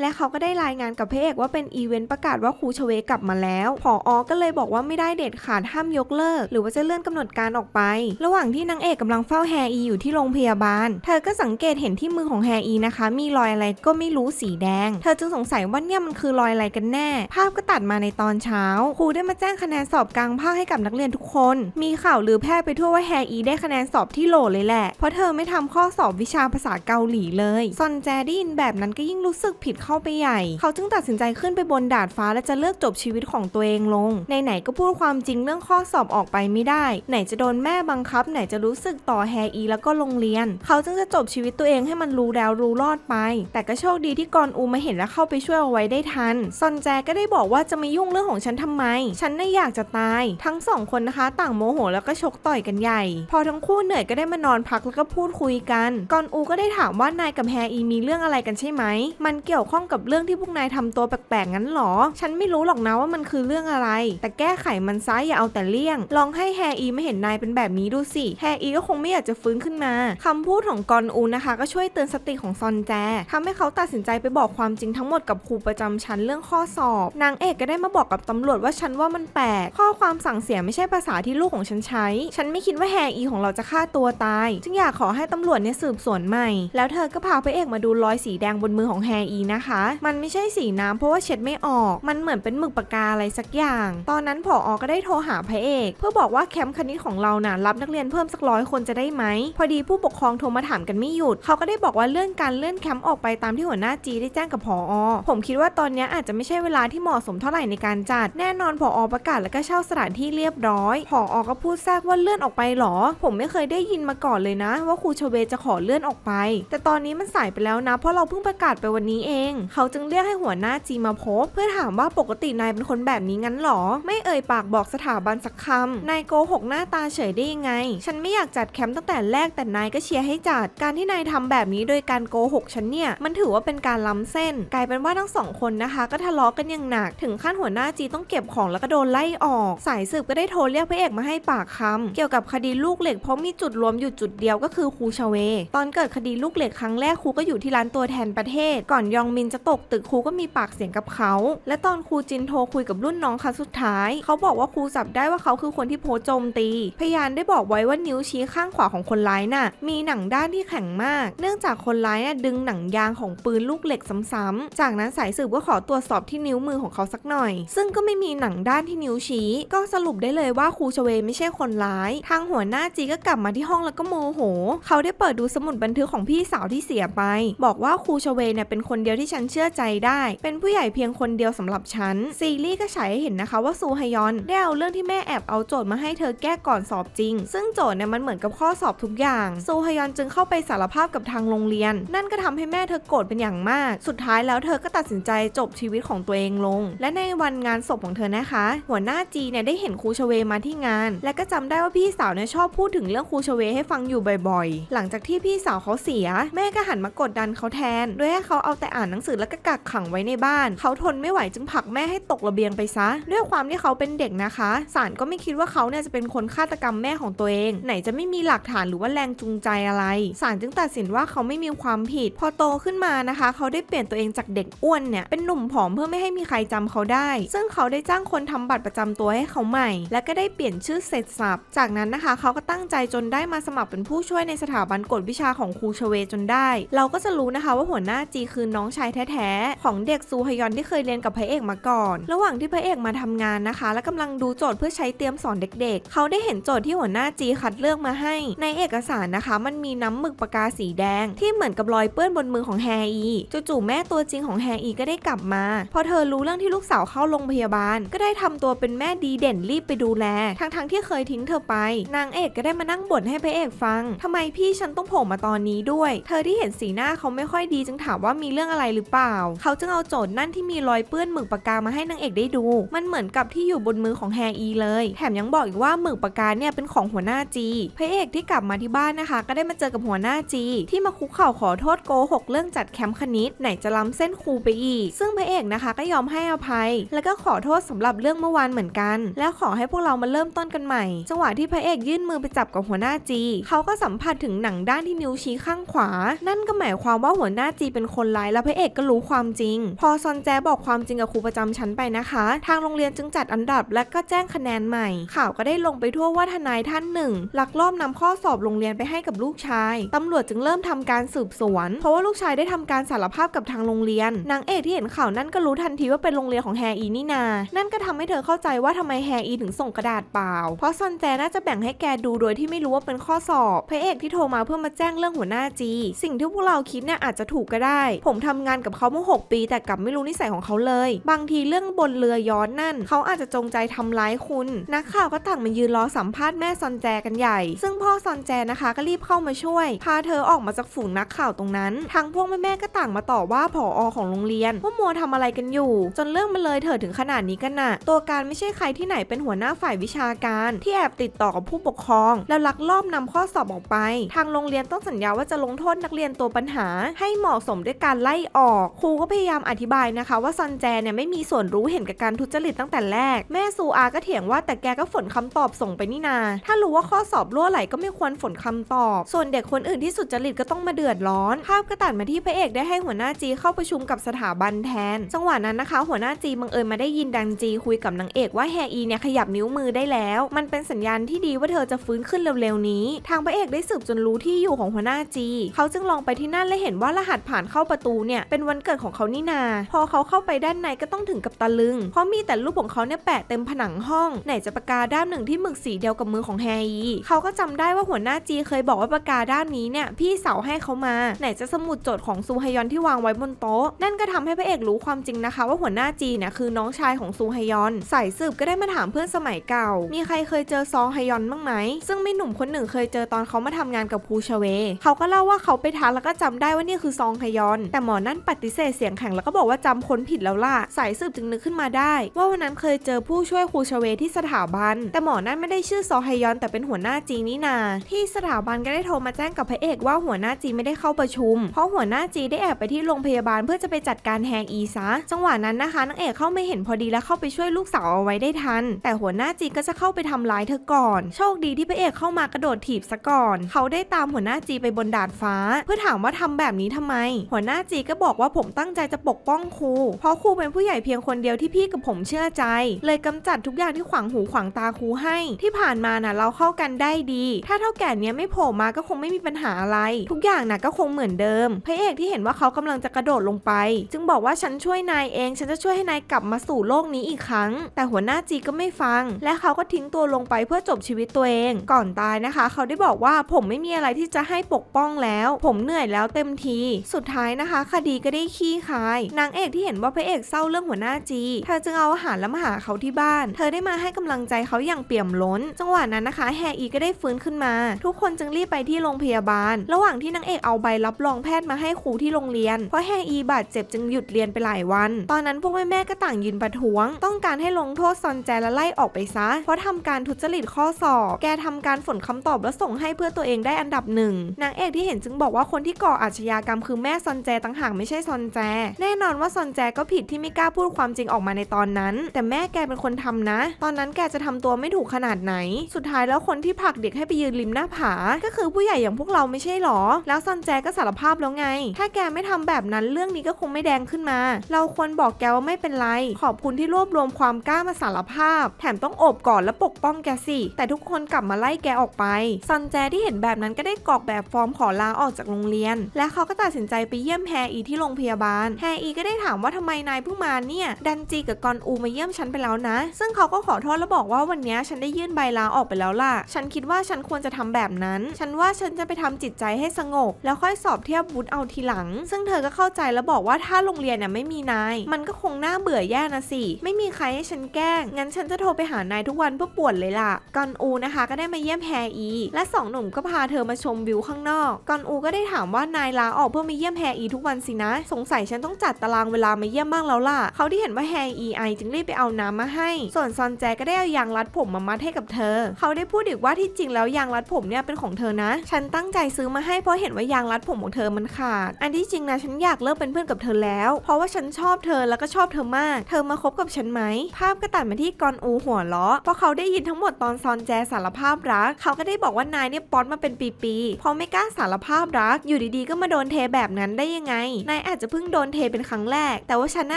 และเขาก็ได้รายงานกับพระเอกว่าเป็นอีเวนต์ประกาศว่าครูชเวกลับมาแล้วผออก็เลยบอกว่าไม่ได้เด็ดขาดห้ามยกเลิก หรือว่าจะเลื่อนกำหนดการออกไป ระหว่างที่นางเอกกำลังเฝ้าแฮอีอยู่ที่โรงพยาบาล เธอก็สังเกตเห็นที่มือของแฮอีนะคะ มีรอยอะไรก็ไม่รู้สีแดง เธอจึงสงสัยว่าเนี่ยมันคือรอยอะไรกันแน่ ภาพก็ตัดมาในตอนเช้า ครูได้มาแจ้งคะแนนสอบกลางภาคให้กับนักเรียนทุกคน มีข่าวลือแพร่ไปทั่วว่าแฮอีได้คะแนนสอบที่โหลเลยแหละ เพราะเธอไม่ทำข้อสอบวิชาภาษาเกาหลีเลยซอนแจได้ยินแบบนั้นก็ยิ่งรู้สึกผิดเข้าไปใหญ่ เขาจึงตัดสินใจขึ้นไปบนดาดฟ้าและจะเลือกจบชีวิตของตัวเองลง ไหนๆก็พูดความจริงเรื่องข้อสอบออกไปไม่ได้ ไหนจะโดนแม่บังคับ ไหนจะรู้สึกต่อแฮอีแล้วก็โรงเรียน เขาจึงจะจบชีวิตตัวเองให้มันรู้แล้วรู้รอดไป แต่ก็โชคดีที่กอนอูมาเห็นและเข้าไปช่วยเอาไว้ได้ทัน ซอนแจก็ได้บอกว่าจะมายุ่งเรื่องของฉันทำไม ฉันน่ะอยากจะตาย ทั้งสองคนนะคะต่างโมโหแล้วก็ชกต่อยกันใหญ่ พอทั้งคู่เหนื่อยก็ได้มานอนพักแล้วก็พูดคุยกัน กอนอูก็ได้ถามว่านายกับแฮอีมีเรื่องอะไรกันใช่ไหม มันเกี่ยวข้องกับเรื่องที่พวกนายทำตัวแปลกๆงั้นหรอ ฉันไม่รู้หรอกนะว่ามันคือเรื่องอะไร แต่แก้ไขมันซะอย่าเอาแต่เลี่ยง ลองให้แฮอีไม่เห็นนายเป็นแบบนี้ดูสิ แฮอีก็คงไม่อยากจะฟื้นขึ้นมาคำพูดของกอนอูนะคะ ก็ช่วยเตือนสติของซอนแจทำให้เขาตัดสินใจไปบอกความจริงทั้งหมดกับครูประจำชั้นเรื่องข้อสอบ นางเอกก็ได้มาบอกกับตำรวจว่าฉันว่ามันแปลก ข้อความสั่งเสียไม่ใช่ภาษาที่ลูกของฉันใช้ ฉันไม่คิดว่าแฮอีของเราจะฆ่าตัวตาย จึงอยากขอให้ตำรวจเนี่ยสืบสวนใหม่ แล้วเธอก็พาพระเอกมาดูรอยสีแดงบนมือของแฮอีนะคะ มันไม่ใช่สีน้ำเพราะว่าเช็ดไม่ออก มันเหมือนเป็นหมึกปากกาอะไรสักอย่าง ตอนนั้นผออก็ได้โทรหาพระเอก เพื่อบอกว่าแคมป์คณิตของเราน่ะรับนักเรียนเพิ่มสักร้อยคนจะได้ไหม พอดีผู้ปกครองโทรมาถามกันไม่หยุด เขาก็ได้บอกว่าเลื่อนการเลื่อนแคมป์ออกไปตามที่หัวหน้าจีได้แจ้งกับผออผมคิดว่าตอนเนี้ยอาจจะไม่ใช่เวลาที่เหมาะสมเท่าไหร่ในการจัด แน่นอนผออประกาศแล้วก็เช่าสถานที่เรียบร้อยผออก็พูดแทรกว่าเลื่อนออกไปหรอ ผมไม่เคยได้ยินมาก่อนเลยนะ ว่าครูชเวจะขอเลื่อนออกไป แต่ตอนนี้มันสายไปแล้วนะ เพราะเราเพิ่งประกาศไปวันนี้เอง เขาจึงเรียกให้หัวหน้าจีมาพบ เพื่อถามว่าปกตินายเป็นคนแบบนี้งั้นหรอ ไม่เอ่ยปากบอกสถาบันสักคำนายโกหกหน้าตาเฉยได้ยังไง ฉันไม่อยากจัดแคมป์ตั้งแต่แรกแต่นายก็เชียร์ให้จัด การที่นายทำแบบนี้โดยการโกหกฉันเนี่ย มันถือว่าเป็นการล้ำเส้น กลายเป็นว่าทั้งสองคนนะคะ ก็ทะเลาะกันอย่างหนัก ถึงขั้นหัวหน้าจีต้องเก็บของแล้วก็โดนไล่ออก สายสืบก็ได้โทรเรียกพระเอกมาให้ปากคำเกี่ยวกับคดีลูกเหล็กเพราะมีจุดรวมอยู่จุดเดียวก็คือครูชเว ตอนเกิดคดีลูกเหล็กครั้งแรกแรกครูก็อยู่ที่ร้านตัวแทนประเทศ ก่อนยองมินจะตกตึกครูก็มีปากเสียงกับเขา และตอนครูจินโทรคุยกับรุ่นน้องครั้งสุดท้าย เขาบอกว่าครูจับได้ว่าเขาคือคนที่โพสโจมตี พยานได้บอกไว้ว่านิ้วชี้ข้างขวาของคนร้ายน่ะ มีหนังด้านที่แข็งมาก เนื่องจากคนร้ายน่ะดึงหนังยางของปืนลูกเหล็กซ้ำๆจากนั้นสายสืบก็ขอตรวจสอบที่นิ้วมือของเขาสักหน่อย ซึ่งก็ไม่มีหนังด้านที่นิ้วชี้ ก็สรุปได้เลยว่าครูชเวไม่ใช่คนร้าย ทางหัวหน้าจีก็กลับมาที่ห้องแล้วก็โมโห เขาได้เปิดดูสมุดบันทึกของพี่สาวที่เสียไป บอกว่าครูชเวเนี่ยเป็นคนเดียวที่ฉันเชื่อใจได้ เป็นผู้ใหญ่เพียงคนเดียวสำหรับฉัน ซีรีส์ก็ฉายให้เห็นนะคะว่าซูฮยอนได้เอาเรื่องที่แม่แอบเอาโจทย์มาให้เธอแก้ก่อนสอบจริง ซึ่งโจทย์เนี่ยมันเหมือนกับข้อสอบทุกอย่าง ซูฮยอนจึงเข้าไปสารภาพกับทางโรงเรียน นั่นก็ทำให้แม่เธอโกรธเป็นอย่างมาก สุดท้ายแล้วเธอก็ตัดสินใจจบชีวิตของตัวเองลง และในวันงานศพของเธอนะคะ หัวหน้าจีเนี่ยได้เห็นครูชเวมาที่งาน และก็จำได้ว่าพี่สาวเนี่ยชอบพูดถึงเรื่องครูชเวให้ฟังอยู่บ่อยๆ หลังจากที่พี่สาวเขาเสีย แม่ก็หันมากดดันเขาแทน โดยให้เขาเอาแต่อ่านหนังสือแล้วก็กักขังไว้ในบ้าน เขาทนไม่ไหวจึงผลักแม่ให้ตกระเบียงไปซะ ด้วยความที่เขาเป็นเด็กนะคะศาลก็ไม่คิดว่าเขาเนี่ยจะเป็นคนฆาตกรรมแม่ของตัวเอง ไหนจะไม่มีหลักฐานหรือว่าแรงจูงใจอะไรศาลจึงตัดสินว่าเขาไม่มีความผิด พอโตขึ้นมานะคะ เขาได้เปลี่ยนตัวเองจากเด็กอ้วนเนี่ยเป็นหนุ่มผอมเพื่อไม่ให้มีใครจำเขาได้ ซึ่งเขาได้จ้างคนทำบัตรประจำตัวให้เขาใหม่ และก็ได้เปลี่ยนชื่อเสร็จสับจากนั้นนะคะ เขาก็ตั้งใจจนได้มาสมัครเป็นผู้ช่วยในสถาบันกฎวิชาของครูชเวจนได้เราก็จะรู้นะคะว่าหัวหน้าจีคือน้องชายแท้ๆของเด็กซูฮยอนที่เคยเรียนกับพระเอกมาก่อน ระหว่างที่พระเอกมาทำงานนะคะ และกำลังดูโจทย์เพื่อใช้เตรียมสอนเด็ก ๆ เขาได้เห็นโจทย์ที่หัวหน้าจีคัดเลือกมาให้ ในเอกสารนะคะ มันมีน้ำหมึกปากกาสีแดง ที่เหมือนกับรอยเปื้อนบนมือของแฮอีจู่ๆแม่ตัวจริงของแฮอีก็ได้กลับมา พอเธอรู้เรื่องที่ลูกสาวเข้าโรงพยาบาล ก็ได้ทำตัวเป็นแม่ดีเด่นรีบไปดูแล ทั้งๆที่เคยทิ้งเธอไป นางเอกก็ได้มานั่งบ่นให้พระเอกฟังทำไมพี่ฉันต้องโผล่มาตอนนี้ด้วย เธอทีที่เห็นสีหน้าเขาไม่ค่อยดีจึงถามว่ามีเรื่องอะไรหรือเปล่า เขาจึงเอาโจทย์นั่นที่มีรอยเปื้อนหมึกปากกามาให้นางเอกได้ดู มันเหมือนกับที่อยู่บนมือของแฮอีเลย แถมยังบอกอีกว่าหมึกปากกาเนี่ยเป็นของหัวหน้าจีพระเอกที่กลับมาที่บ้านนะคะ ก็ได้มาเจอกับหัวหน้าจีที่มาคุกเข่าขอโทษโกหกเรื่องจัดแคมป์คณิตไหนจะล้ำเส้นครูไปอีก ซึ่งพระเอกนะคะก็ยอมให้อภัย แล้วก็ขอโทษสำหรับเรื่องเมื่อวานเหมือนกัน และขอให้พวกเรามาเริ่มต้นกันใหม่ จังหวะที่พระเอกยื่นมือไปจับกับหัวหน้าจี เขาก็สัมผัสถึงหนังด้านที่นิ้วชี้ข้างขวานั่นก็หมายความว่าหัวหน้าจีเป็นคนร้ายและพระเอกก็รู้ความจริง พอซอนแจบอกความจริงกับครูประจำชั้นไปนะคะ ทางโรงเรียนจึงจัดอันดับและก็แจ้งคะแนนใหม่ ข่าวก็ได้ลงไปทั่วว่าทนายท่านหนึ่งลักลอบนำข้อสอบโรงเรียนไปให้กับลูกชายตำรวจจึงเริ่มทำการสืบสวน เพราะว่าลูกชายได้ทำการสารภาพกับทางโรงเรียนนางเอกที่เห็นข่าวนั่นก็รู้ทันทีว่าเป็นโรงเรียนของแฮอีนี่นา นั่นก็ทำให้เธอเข้าใจว่าทำไมแฮอีถึงส่งกระดาษเปล่า เพราะซอนแจน่าจะแบ่งให้แกดูโดยที่ไม่รู้ว่าเป็นข้อสอบ พระเอกที่โทรมาเพื่อมาแจ้งเรื่องหัวหน้าจี สิ่งที่พวกเราคิดเนี่ยอาจจะถูกก็ได้ ผมทำงานกับเขามาหกปี แต่กลับไม่รู้นิสัยของเขาเลย บางทีเรื่องบนเรือย้อนนั่น เขาอาจจะจงใจทำร้ายคุณ นักข่าวก็ต่างมายืนรอสัมภาษณ์แม่ซอนแจกันใหญ่ ซึ่งพ่อซอนแจนะคะก็รีบเข้ามาช่วย พาเธอออกมาจากฝูงนักข่าวตรงนั้น ทางพวกแม่ๆก็ต่างมาต่อว่าผออของโรงเรียนว่ามัวทำอะไรกันอยู่ จนเรื่องมันเลยเถิดถึงขนาดนี้กันน่ะ ตัวการไม่ใช่ใครที่ไหนเป็นหัวหน้าฝ่ายวิชาการ ที่แอบติดต่อกับผู้ปกครอง แล้วลักลอบนำข้อสอบออกไป ทางโรงเรียนต้องสัญญาว่าจะลงโทษนักเรียนียนตัวปัญหาให้เหมาะสมด้วยการไล่ออก ครูก็พยายามอธิบายนะคะ ว่าซอนแจเนี่ยไม่มีส่วนรู้เห็นกับการทุจริตตั้งแต่แรก แม่ซูอาก็เถียงว่าแต่แกก็ฝนคำตอบส่งไปนี่นา ถ้ารู้ว่าข้อสอบรั่วไหลก็ไม่ควรฝนคำตอบ ส่วนเด็กคนอื่นที่สุจริตก็ต้องมาเดือดร้อน ภาพก็ตัดมาที่พระเอกได้ให้หัวหน้าจีเข้าประชุมกับสถาบันแทน จังหวะนั้นนะคะ หัวหน้าจีบังเอิญมาได้ยินดังจีคุยกับนางเอกว่าแฮอีเนี่ยขยับนิ้วมือได้แล้ว มันเป็นสัญญาณที่ดีว่าเธอจะฟื้นขึ้นเร็วๆนี้ ทางพระเอกได้สืบจนรู้ที่อยู่ของหัวหน้าจี เขาจึงลอองไปที่นั่นและเห็นว่ารหัสผ่านเข้าประตูเนี่ยเป็นวันเกิดของเขานี่นา พอเขาเข้าไปด้านในก็ต้องถึงกับตะลึง เพราะมีแต่รูปของเขาเนี่ยแปะเต็มผนังห้อง ไหนจะปากกาด้ามหนึ่งที่หมึกสีเดียวกับมือของแฮอีเขาก็จำได้ว่าหัวหน้าจีเคยบอกว่าปากกาด้ามนี้เนี่ยพี่สาวให้เขามา ไหนจะสมุดจทย์ของซูฮยอนที่วางไว้บนโต๊ะ นั่นก็ทำให้พระเอกรู้ความจริงนะคะ ว่าหัวหน้าจีเนี่ยคือน้องชายของซูฮยอนสายสืบก็ได้มาถามเพื่อนสมัยเก่า มีใครเคยเจอซองฮยอนบ้างไหมซึ่งมีหนุ่มคนหนึ่งเคยเจอตอนเขามาทำงานกับครูชเว เขาก็เล่าว่าเขาไปทักแล้วก็จำได้ว่านี่คือซองฮยอน แต่หมอนั่นปฏิเสธเสียงแข็งแล้วก็บอกว่าจำคนผิดแล้วล่ะ สายสืบจึงนึกขึ้นมาได้ ว่าวันนั้นเคยเจอผู้ช่วยครูชเวที่สถาบัน แต่หมอนั่นไม่ได้ชื่อซองฮยอน แต่เป็นหัวหน้าจีนี่นา ที่สถาบันก็ได้โทรมาแจ้งกับพระเอกว่าหัวหน้าจีไม่ได้เข้าประชุม เพราะหัวหน้าจีได้แอบไปที่โรงพยาบาลเพื่อจะไปจัดการแฮงอีซะ จังหวะนั้นนะคะนางเอกเข้าไม่เห็นพอดีและเข้าไปช่วยลูกสาวเอาไว้ได้ทัน แต่หัวหน้าจีก็จะเข้าไปทำร้ายเธอก่อน โชคดีที่พระเอกเข้ามากระโดดถีบซะก่อน เขาได้ตามหัวหน้าจีไปบนดาดฟ้าเพื่อถามว่าทำแบบนี้ทำไม หัวหน้าจีก็บอกว่าผมตั้งใจจะปกป้องครู เพราะครูเป็นผู้ใหญ่เพียงคนเดียวที่พี่กับผมเชื่อใจ เลยกำจัดทุกอย่างที่ขวางหูขวางตาครูให้ ที่ผ่านมาน่ะเราเข้ากันได้ดี ถ้าเท่าแก่เนี้ยไม่โผล่มาก็คงไม่มีปัญหาอะไร ทุกอย่างน่ะก็คงเหมือนเดิม พระเอกที่เห็นว่าเขากำลังจะกระโดดลงไป จึงบอกว่าฉันช่วยนายเอง ฉันจะช่วยให้นายกลับมาสู่โลกนี้อีกครั้ง แต่หัวหน้าจีก็ไม่ฟัง และเขาก็ทิ้งตัวลงไปเพื่อจบชีวิตตัวเอง ก่อนตายนะคะ เขาได้บอกว่าผมไม่มีอะไรที่จะให้ปกป้องแล้ว ผมเหนื่อยแล้วเต็มที สุดท้ายนะคะ คดีก็ได้ขี้คาย นางเอกที่เห็นว่าพระเอกเศร้าเรื่องหัวหน้าจี เธอจึงเอาอาหารแล้วมาหาเขาที่บ้าน เธอได้มาให้กำลังใจเขาอย่างเปี่ยมล้น จังหวะนั้นนะคะ แฮอีก็ได้ฟื้นขึ้นมา ทุกคนจึงรีบไปที่โรงพยาบาล ระหว่างที่นางเอกเอาใบรับรองแพทย์มาให้ครูที่โรงเรียน เพราะแฮอีบาดเจ็บจึงหยุดเรียนไปหลายวัน ตอนนั้นพวกแม่ๆก็ต่างยืนประท้วง ต้องการให้ลงโทษซอนแจและไล่ออกไปซะ เพราะทำการทุจริตข้อสอบ แกทำการฝนคำตอบแล้วส่งให้เพื่อตัวเองได้อันดับหนึ่ง นางเอกที่เห็นจึงบอกว่าคนที่ก่ออาชญากรรมคือแม่ซอนแจต่างหากไม่ใช่ซอนแจ แน่นอนว่าซอนแจก็ผิดที่ไม่กล้าพูดความจริงออกมาในตอนนั้น แต่แม่แกเป็นคนทำนะ ตอนนั้นแกจะทำตัวไม่ถูกขนาดไหน สุดท้ายแล้วคนที่ผลักเด็กให้ไปยืนริมหน้าผา ก็คือผู้ใหญ่อย่างพวกเราไม่ใช่หรอ แล้วซอนแจก็สารภาพแล้วไง ถ้าแกไม่ทำแบบนั้นเรื่องนี้ก็คงไม่แดงขึ้นมา เราควรบอกแกว่าไม่เป็นไร ขอบคุณที่รวบรวมความกล้ามาสารภาพ แถมต้องอบกอดและปกป้องแกสิ แต่ทุกคนกลับมาไล่แกออกไป ซอนแจที่เห็นแบบนั้นก็ได้กรอกแบบฟอร์มขอลาออกจากโรงเรียน และเขาก็ตัดสินใจไปเยี่ยมแฮอีที่โรงพยาบาล แฮอีก็ได้ถามว่าทำไมนายเพิ่งมาเนี่ย ดันจีกับกอนอูมาเยี่ยมฉันไปแล้วนะ ซึ่งเขาก็ขอโทษและบอกว่าวันนี้ฉันได้ยื่นใบลาออกไปแล้วล่ะ ฉันคิดว่าฉันควรจะทำแบบนั้น ฉันว่าฉันจะไปทำจิตใจให้สงบ แล้วค่อยสอบเทียบวุฒิเอาทีหลัง ซึ่งเธอก็เข้าใจแล้วบอกว่าถ้าโรงเรียนเนี่ยไม่มีนาย มันก็คงน่าเบื่อแย่นะสิ ไม่มีใครให้ฉันแกล้ง งั้นฉันจะโทรไปหานายทุกวันเพื่อป่วนเลยล่ะ กอนอูนะคะ ก็ได้มาเยี่ยมแฮอี และสองหนุ่มก็พาเธอมาชมวิวข้างนอก กอนอูก็ได้ถามว่านายลาออกเพื่อมาเยี่ยมแฮอีทุกวันสินะ สงสัยฉันต้องจัดตารางเวลามาเยี่ยมบ้างแล้วล่ะ เขาที่เห็นว่าแฮอีไอจึงรีบไปเอาน้ำมาให้ ส่วนซอนแจก็ได้เอายางรัดผมมามัดให้กับเธอ เขาได้พูดอีกว่าที่จริงแล้วยางรัดผมเนี่ยเป็นของเธอนะ ฉันตั้งใจซื้อมาให้เพราะเห็นว่ายางรัดผมของเธอมันขาด อันที่จริงนะฉันอยากเลิกเป็นเพื่อนกับเธอแล้ว เพราะว่าฉันชอบเธอแล้วก็ชอบเธอมาก เธอมาคบกับฉันไหม ภาพก็ตัดมาที่กอนอูหัวเราะเพราะเขาได้ยินทั้งหมดตอนซอนแจสารภาพรัก เขาก็ได้บอกว่านายเนี่ยป๊อตมาเป็นปีๆเพราะไม่กล้าสารภาพรักกอยู่ดีๆ ก็มาโดนเทแบบนั้นได้ยังไง นายอาจจะเพิ่งโดนเทเป็นครั้งแรก แต่ว่าฉันน่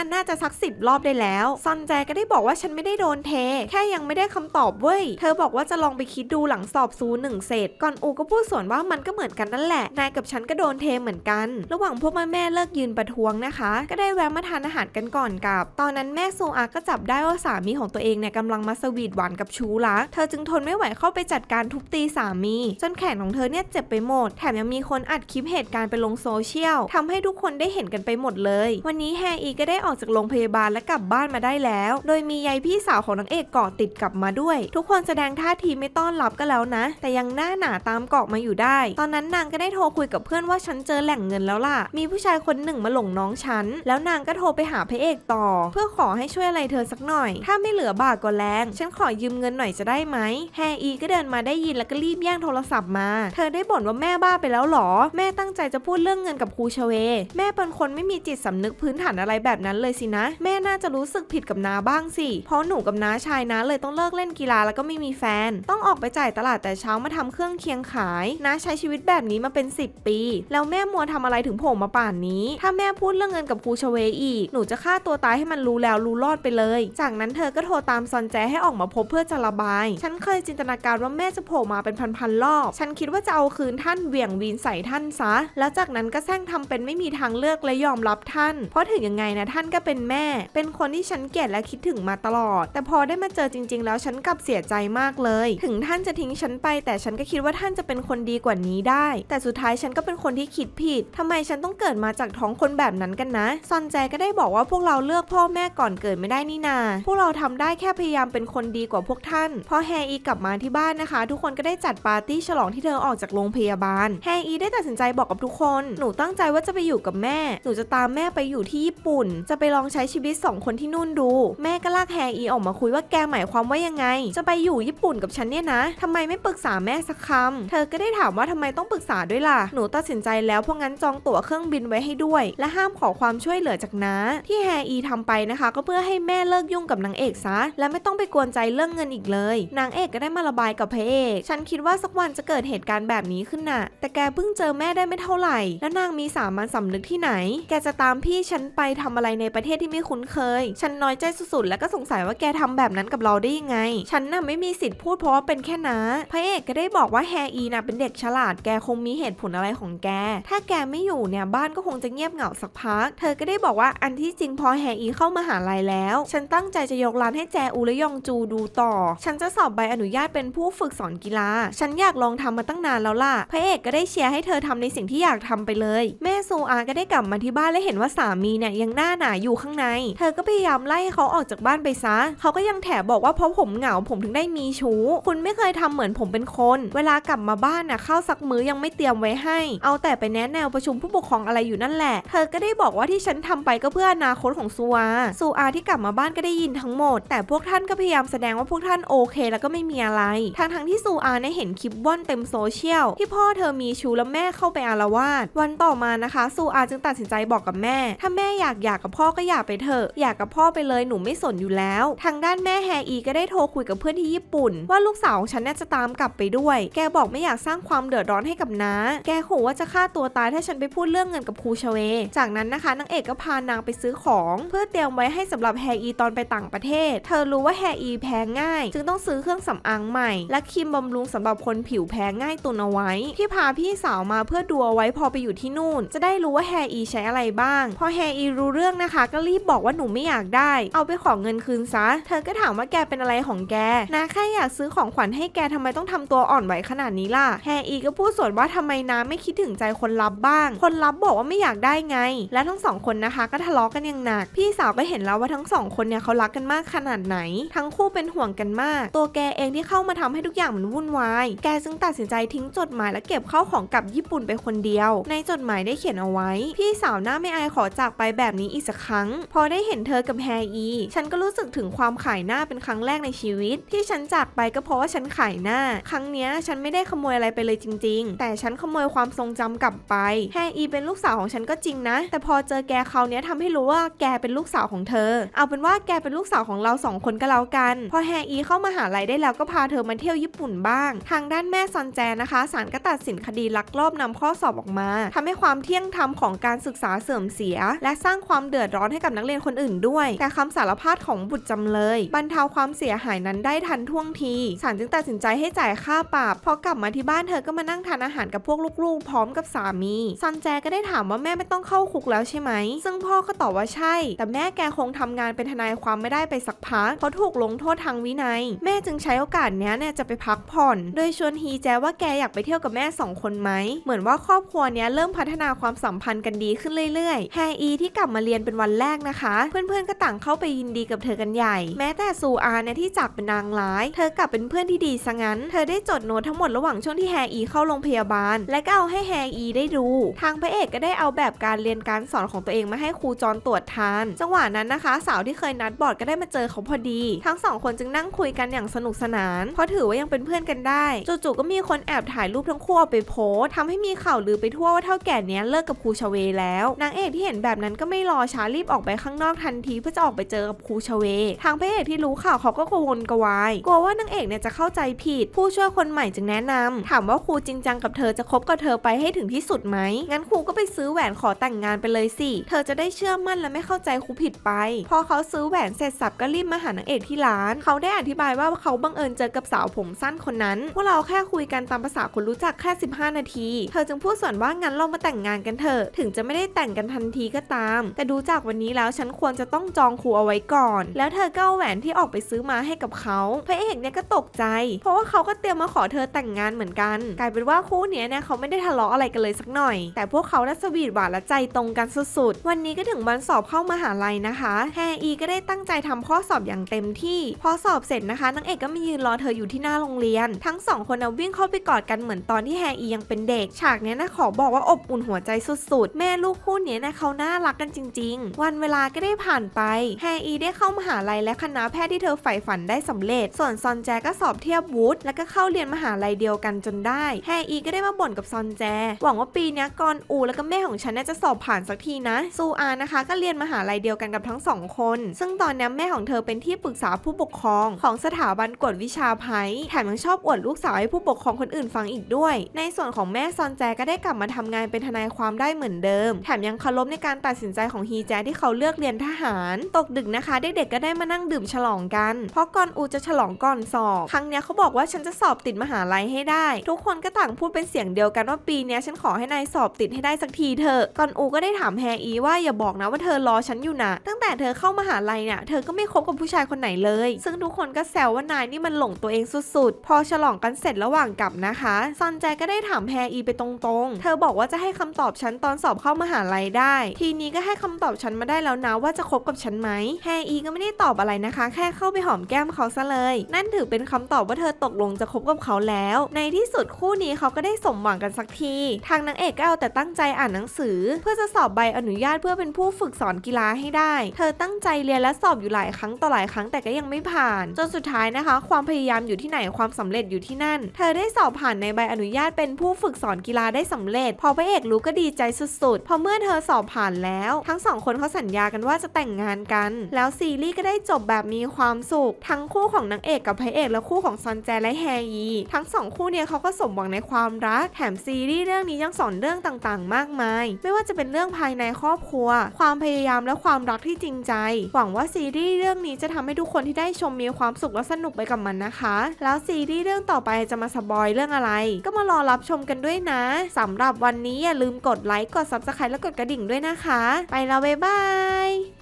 ะน่าจะสักสิบรอบได้แล้วซอนแจก็ได้บอกว่าฉันไม่ได้โดนเท แค่ยังไม่ได้คำตอบเว้ย เธอบอกว่าจะลองไปคิดดูหลังสอบซูหนึ่งเสร็จ ก่อนอูก็พูดสวนว่ามันก็เหมือนกันนั่นแหละ นายกับฉันก็โดนเทเหมือนกัน ระหว่างพวกแม่แม่เลิกยืนประท้วงนะคะ ก็ได้แวะมาทานอาหารกันก่อนกับ ตอนนั้นแม่ซูอาก็จับได้ว่าสามีของตัวเองเนี่ยกำลังมาสวีทหวานกับชูรัก เธอจึงทนไม่ไหวเข้าไปจัดการทุบตีสามี จนแขนของเธอเนี่ยเจ็บไปหมด แถมยังมีคนอัดคลิปเหตุการณ์ไปลงโซเชียลทำให้ทุกคนได้เห็นกันไปหมดเลย วันนี้แฮอีก็ได้ออกจากโรงพยาบาลและกลับบ้านมาได้แล้ว โดยมียายพี่สาวของนางเอกเกาะติดกลับมาด้วย ทุกคนแสดงท่าทีไม่ต้อนรับก็แล้วนะ แต่ยังหน้าหนาตามเกาะมาอยู่ได้ ตอนนั้นนางก็ได้โทรคุยกับเพื่อนว่าฉันเจอแหล่งเงินแล้วล่ะ มีผู้ชายคนหนึ่งมาหลงน้องฉัน แล้วนางก็โทรไปหาพระเอกต่อ เพื่อขอให้ช่วยอะไรเธอสักหน่อย ถ้าไม่เหลือบากก็แรง ฉันขอยืมเงินหน่อยจะได้ไหม แฮอีก็เดินมาได้ยินแล้วก็รีบแย่งโทรศัพท์มา เธอได้บ่นว่าแม่บ้าไปแล้วหรอแม่ตั้งใจจะพูดเรื่องเงินกับครูชเว แม่เป็นคนไม่มีจิตสำนึกพื้นฐานอะไรแบบนั้นเลยสินะ แม่น่าจะรู้สึกผิดกับนาบ้างสิ เพราะหนูกับน้าชายนะเลยต้องเลิกเล่นกีฬาแล้วก็ไม่มีแฟน ต้องออกไปจ่ายตลาดแต่เช้ามาทำเครื่องเคียงขายน้าใช้ชีวิตแบบนี้มาเป็น 10 ปี แล้วแม่มัวทำอะไรถึงโผล่มาป่านนี้ ถ้าแม่พูดเรื่องเงินกับครูชเวอีก หนูจะฆ่าตัวตายให้มันรู้แล้วรู้รอดไปเลย จากนั้นเธอก็โทรตามซอนแจให้ออกมาพบเพื่อจะระบาย ฉันเคยจินตนาการว่าแม่จะโผล่มาเป็นพันๆรอบ ฉันคิดว่าจะเอาคืนท่านเหวี่ยงวีนใส่ท่านซะ แล้วจากนั้นก็แซงทำเป็นไม่มีทางเลือกและยอมรับท่าน เพราะถึงยังไงนะท่านก็เป็นแม่ เป็นคนที่ฉันเกลียดและคิดถึงมาตลอด แต่พอได้มาเจอจริง ๆ แล้วฉันกลับเสียใจมากเลย ถึงท่านจะทิ้งฉันไป แต่ฉันก็คิดว่าท่านจะเป็นคนดีกว่านี้ได้ แต่สุดท้ายฉันก็เป็นคนที่คิดผิดทำไมฉันต้องเกิดมาจากท้องคนแบบนั้นกันนะซอนแจก็ได้บอกว่าพวกเราเลือกพ่อแม่ก่อนเกิดไม่ได้นี่นา พวกเราทำได้แค่พยายามเป็นคนดีกว่าพวกท่าน พอแฮอีกลับมาที่บ้านนะคะ ทุกคนก็ได้จัดปาร์ตี้ฉลองที่เธอออกจากโรงพยาบาล แฮอีได้ตัดสินใจบอกกับทุกคน หนูตั้งใจว่าจะไปอยู่กับแม่ หนูจะตามแม่ไปอยู่ที่ญี่ปุ่น จะไปลองใช้ชีวิตสองคนที่นู่นดู แม่ก็ลากแฮอีออกมาคุยว่าแกหมายความว่ายังไง จะไปอยู่ญี่ปุ่นกับฉันเนี่ยนะทำไมไม่ปรึกษาแม่สักคำ เธอก็ได้ถามว่าทำไมต้องปรึกษาด้วยล่ะ หนูตัดสินใจแล้วเพราะงั้นจองตั๋วเครื่องบินไว้ให้ด้วย และห้ามขอความช่วยเหลือจากน้าที่แฮอีทำไปนะคะ ก็เพื่อให้แม่เลิกยุ่งกับนางเอกซะ และไม่ต้องไปกวนใจเรื่องเงินอีกเลย นางเอกก็ได้มาระบายกับพระเอก ฉันคิดว่าสักวันจะเกิดเหตุการณ์แบบนี้ขึ้นน่ะ แต่แกเพิ่งเจอแม่ได้ไม่เท่าไหร่ แล้วนางมีสามัญสำนึกที่ไหน แกจะตามพี่ฉันไปทำอะไรในประเทศที่ไม่คุ้นเคย ฉันน้อยใจสุดๆ แล้วก็สงสัยว่าแกทำแบบนั้นกับเราได้ยังไง ฉันน่ะไม่มีสิทธิ์พูดเพราะว่าเป็นแค่น้าพระเอกก็ได้บอกว่าแฮอีน่ะเป็นเด็กฉลาด แกคงมีเหตุผลอะไรของแก ถ้าแกไม่อยู่เนี่ยบ้านก็คงจะเงียบเหงาสักพัก เธอก็ได้บอกว่าอันที่จริงพอแฮอีเข้ามาหาลัยแล้ว ฉันตั้งใจจะยกร้านให้แจอูและยองจูดูต่อ ฉันจะสอบใบอนุญาตเป็นผู้ฝึกสอนกีฬา ฉันอยากลองทำมาตั้งนานแล้วล่ะ พระเอกก็ได้เชียร์ให้เธอทำในสิ่งที่อยากทำไปเลย แม่ซูอาก็ได้กลับมาที่บ้านและเห็นว่าสามีเนี่ยยังหน้าหนาอยู่ข้างใน เธอก็พยายามไล่เขาออกจากบ้านไปซะ เขาก็ยังแถบอกว่าเพราะผมเหงาผมถึงได้มีชู้ คุณไม่เคยทำเหมือนผมเป็นคน เวลากลับมาบ้านน่ะข้าวซักมื้อยังไม่เตรียมไว้ให้ เอาแต่ไปแนะแนวประชุมผู้ปกครองอะไรอยู่นั่นแหละ เธอก็ได้บอกว่าที่ฉันทำไปก็เพื่ออนาคตของซูอาซูอาที่กลับมาบ้านก็ได้ยินทั้งหมด แต่พวกท่านก็พยายามแสดงว่าพวกท่านโอเค แล้วก็ไม่มีอะไร ทั้งทั้งๆที่ซูอาเนี่ยเห็นคลิปว่อนเต็มโซเชียลที่พ่อเธอมีชู้แล้วแม่เข้าไปอารวาสวันต่อมานะคะซูอาจึงตัดสินใจบอกกับแม่ ถ้าแม่อยากหย่ากกับพ่อก็หย่าไปเถอะอยากกับพ่อไปเลยหนูไม่สนอยู่แล้ว ทางด้านแม่แฮอีก็ได้โทรคุยกับเพื่อนที่ญี่ปุ่น ว่าลูกสาวของฉันเนี่ยจะตามกลับไปด้วย แกบอกไม่อยากสร้างความเดือดร้อนให้กับน้าแกขู่ว่าจะฆ่าตัวตายถ้าฉันไปพูดเรื่องเงินกับครูชเว จากนั้นนะคะนางเอกก็พานางไปซื้อของ เพื่อเตรียมไว้ให้สำหรับแฮอีตอนไปต่างประเทศ เธอรู้ว่าแฮอีแพ้ง่าย จึงต้องซื้อเครื่องสำอางใหม่ และครีมบำรุงสำหรับคนผิวแพ้ง่ายตุนเอาไว้ ที่พาพี่สาวมาเพื่อดูเอาไว้พอไปอยู่ที่นู่น จะได้รู้ว่าแฮอีใช้อะไรบ้าง พอแฮอีรู้เรื่องนะคะ ก็รีบบอกว่าหนูไม่อยากได้ เอาไปขอเงินคืนซะ เธอก็ถามว่าแกเป็นอะไรของแก นะแค่อยากซื้อของขวัญให้แกทำไมต้องทำตัวอ่อนไหวขนาดนี้ล่ะ แฮอีก็พูดสวนว่าทำไมน้าไม่คิดถึงใจคนรับบ้าง คนรับบอกว่าไม่อยากได้ไง และทั้งสองคนนะคะ ก็ทะเลาะกันอย่างหนัก พี่สาวก็เห็นแล้วว่าทั้งสองคนเนี่ยเขารักกันมากขนาดไหน ทั้งคู่เป็นห่วงกันมาก ตัวแกเองที่เข้ามาทำให้ทุกอย่างมันวุ่นวาย แกจึงตัดสินใจทิ้งจดหมายและเก็บเข้าของกลับญี่ปุ่นไปคนเดียว ในจดหมายได้เขียนเอาไว้ พี่สาวหน้าไม่อายขอจากไปแบบนี้อีกสักครั้ง พอได้เห็นเธอกับแฮอี ฉันก็รู้สึกถึงความขายหน้าเป็นครั้งแรกในชีวิต ที่ฉันจากไปก็เพราะว่าฉันขายหน้า ครั้งเนี้ยฉันไม่ได้ขโมยอะไรไปเลยจริง ๆ แต่ฉันขโมยความทรงจำกลับไป แฮอีเป็นลูกสาวของฉันก็จริงนะ แต่พอเจอแกคราวเนี้ยทำให้รู้ว่าแกเป็นลูกสาวของเธอ เอาเป็นว่าแกเป็นลูกสาวของเราสองคนก็แล้วกัน พอแฮอีเข้ามาหาลัยได้แล้วก็พาเธอมาเที่ยวญี่ปุ่นบ้าง ทางด้านแม่ซอนแจนะคะศาลก็ตัดสินคดีลักลอบนำข้อสอบออกมาทำให้ความเที่ยงธรรมของการศึกษาเสื่อมเสีย และสร้างความเดือดร้อนให้กับนักเรียนคนอื่นด้วย แต่คำสารภาพของบุตรจำเลยบรรเทาความเสียหายนั้นได้ทันท่วงทีศาลจึงตัดสินใจให้จ่ายค่าปรับพอกลับมาที่บ้านเธอก็มานั่งทานอาหารกับพวกลูกๆ พร้อมกับสามีซันแจก็ได้ถามว่าแม่ไม่ต้องเข้าคุกแล้วใช่ไหมซึ่งพ่อก็ตอบว่าใช่ แต่แม่แกคงทำงานเป็นทนายความไม่ได้ไปสักพักเพราะถูกลงโทษทางวินัย แม่จึงใช้โอกาสนี้เนี่ยจะไปพักผ่อน โดยชวนฮีแจว่าแกอยากไปเที่ยวกับแม่สองคนไหมเหมือนว่าครอบครัวเนี้ยเริ่มพัฒนาความสัมพันธ์กันดีขึ้นเรื่อยๆ แฮอีที่กลับมาเรียนเป็นวันแรกนะคะ เพื่อนๆก็ต่างเข้าไปยินดีกับเธอกันใหญ่ แม้แต่ซูอาเนี่ยที่จากเป็นนางร้าย เธอกลับเป็นเพื่อนที่ดีซะงั้น เธอได้จดโน้ตทั้งหมดระหว่างช่วงที่แฮอีเข้าโรงพยาบาล และก็เอาให้แฮอีได้ดู ทางพระเอกก็ได้เอาแบบการเรียนการสอนของตัวเองมาให้ครูจรตรวจทาน จังหวะนั้นนะคะ สาวที่เคยนัดบอร์ดก็ได้มาเจอเขาพอดี ทั้งสองคนจึงนั่งคุยกันอย่างสนุกสนาน เพราะถือว่ายังเป็นเพื่อนกันได้ จู่ๆก็มีคนแอบถ่ายรูปทั้งคู่เอาไปโพสทำให้มีข่าวลือไปทั่วว่าเท่าแก่เนี้ยเลิกกับครูชเวแล้วนางเอกที่เห็นแบบนั้นก็ไม่รอช้ารีบออกไปข้างนอกทันทีเพื่อจะออกไปเจอกับครูชเว ทางพระเอกที่รู้ข่าวเขาก็กังวลกวายกลัวว่านางเอกเนี่ยจะเข้าใจผิด ผู้ช่วยคนใหม่จึงแนะนำถามว่าครูจริงจังกับเธอจะคบกับเธอไปให้ถึงที่สุดไหมงั้นครูก็ไปซื้อแหวนขอแต่งงานไปเลยสิเธอจะได้เชื่อมั่นและไม่เข้าใจครูผิดไป พอเขาซื้อแหวนเสร็จสับก็รีบมาหานางเอกที่ร้าน เขาได้อธิบายว่าเขาบังเอิญเจอกับสาวผมสั้นคนนั้นพวกเราแค่คุยกันตามภาษาคนรู้จักแค่ 15 นาทีเธอจึงพูดส่วนว่างั้นเรามาแต่งงานกันเถอะถึงจะไม่ได้แต่งกันทันทีก็ตาม แต่ดูจากวันนี้แล้วฉันควรจะต้องจองครูเอาไว้ก่อน แล้วเธอก็เอาแหวนที่ออกไปซื้อมาให้กับเขาพระเอกเนี่ยก็ตกใจ เพราะว่าเขาก็เตรียมมาขอเธอแต่งงานเหมือนกัน กลายเป็นว่าคู่เนี้ยเนี่ยเขาไม่ได้ทะเลาะอะไรกันเลยสักหน่อย แต่พวกเขาน่าสวีทหวานและใจตรงกันสุดๆวันนี้ก็ถึงวันสอบเข้ามหาลัยนะคะแฮอีก็ได้ตั้งใจทำข้อสอบอย่างเต็มที่พอสอบเสร็จนะคะนางเอกก็มายืนรอเธออยู่ที่หน้าโรงเรียน ทั้งสองคนนะวิ่งเข้าไปกอดกันเหมือนตอนที่แฮอียังเป็นเด็กฉากเนี้ยนะขอบอกว่าอบอุ่นหัวใจสุดๆ แม่ลูกคู่เนี้ยนะเขาน่ารักกันจริง ๆ วันเวลาก็ได้ผ่านไป แฮอีได้เข้ามหาลัยและคณะแพทย์ที่เธอใฝ่ฝันได้สำเร็จ ส่วนซอนแจก็สอบเทียบวุฒิแล้วก็เข้าเรียนมหาลัยเดียวกันจนได้ แฮอีก็ได้มาบ่นกับซอนแจ หวังว่าปีนี้กอนอูแล้วก็แม่ของฉันน่จะสอบผ่านสักทีนะ ซูอานะคะ ก็เรียนมหาลัยเดียวกันกับทั้งสองคน ซึ่งตอนนี้แม่ของเธอเป็นที่ปรึกษาผู้ปกครอง ของสถาบันกวดวิชาภัยแถมยังชอบอวดลูกสาวให้ผู้ปกครองคนอื่นฟังอีกด้วย ในส่วนของแม่ซอนแจก็ได้กลับมาทำงานเป็นทนายความได้เหมือนเดิม แถมยังเคารพในการตัดสินใจของฮีแจที่เขาเลือกเรียนทหาร ตกดึกนะคะ เด็กๆก็ได้มานั่งดื่มฉลองกัน เพราะก่อนอูจะฉลองก่อนสอบ ครั้งเนี้ยเขาบอกว่าฉันจะสอบติดมหาลัยให้ได้ ทุกคนก็ต่างพูดเป็นเสียงเดียวกันว่าปีเนี้ยฉันขอให้นายสอบติดให้ได้สักทีเถอะก่อนอูก็ได้ถามแฮอีว่าอย่าบอกนะว่าเธอรอฉันอยู่นะตั้งแต่เธอเข้ามหาลัยเนี่ยเธอก็ไม่คบกับผู้ชายคนไหนเลย ซึ่งทุกคนก็แซวว่านายนี่มันหลงตัวเองสุดๆ พอฉลองกันเสร็จระหว่างกลับนะคะซอนแจก็ได้ถามแฮอีไปตรงๆ เธอบอกว่าจะให้คำตอบฉันตอนสอบเข้ามหาลัยได้ ทีนี้ก็ให้คำตอบฉันมาได้แล้วนะว่าจะคบกับฉันไหมแฮอีก็ไม่ได้ตอบอะไรนะคะ แค่เข้าไปหอมแก้มเขาซะเลย นั่นถือเป็นคำตอบว่าเธอตกลงจะคบกับเขาแล้ว ในที่สุดคู่นี้เขาก็ได้สมหวังกันสักที ทางนางเอกก็เอาแต่ตั้งใจอ่านหนังสือ เพื่อจะสอบใบอนุญาตเพื่อเป็นผู้ฝึกสอนกีฬาให้ได้ เธอตั้งใจเรียนและสอบอยู่หลายครั้งต่อหลายครั้งแต่ก็ยังไม่ผ่าน จนสุดท้ายนะคะ ความพยายามอยู่ที่ไหนความสำเร็จอยู่ที่นั่น เธอได้สอบผ่านในใบอนุญาตเป็นผู้ฝึกสอนกีฬาได้สำเร็จ พอพระเอกรู้ก็ดีใจสุดๆ พอเมื่อเธอสอบผ่านแล้ว ทั้งสองคนเขาสัญญากันว่าจะแต่งงานกัน แล้วซีรีส์ก็ได้จบแบบมีความสุข ทั้งคู่ของนางเอกกับพระเอกและคู่ของซอนแจและแฮยี ทั้งสองคู่เนี่ยเขาก็สมหวังในความรัก แถมซีรีส์เรื่องนี้ยังสอนเรื่องต่างๆ มากมาย ไม่ว่าจะเป็นเรื่องภายในครอบครัว ความพยายามและความรักที่จริงใจ หวังว่าซีรีส์เรื่องนี้จะทำให้ทุกคนที่ได้ชมมีความสุขและสนุกไปกับมันนะคะ แล้วซีรีส์เรื่องต่อไปจะมาสปอยเรื่องอะไร ก็มารอรับชมกันด้วยนะนะสำหรับวันนี้อย่าลืมกดไลค์กด subscribe และกดกระดิ่งด้วยนะคะ ไปแล้วบ๊ายบาย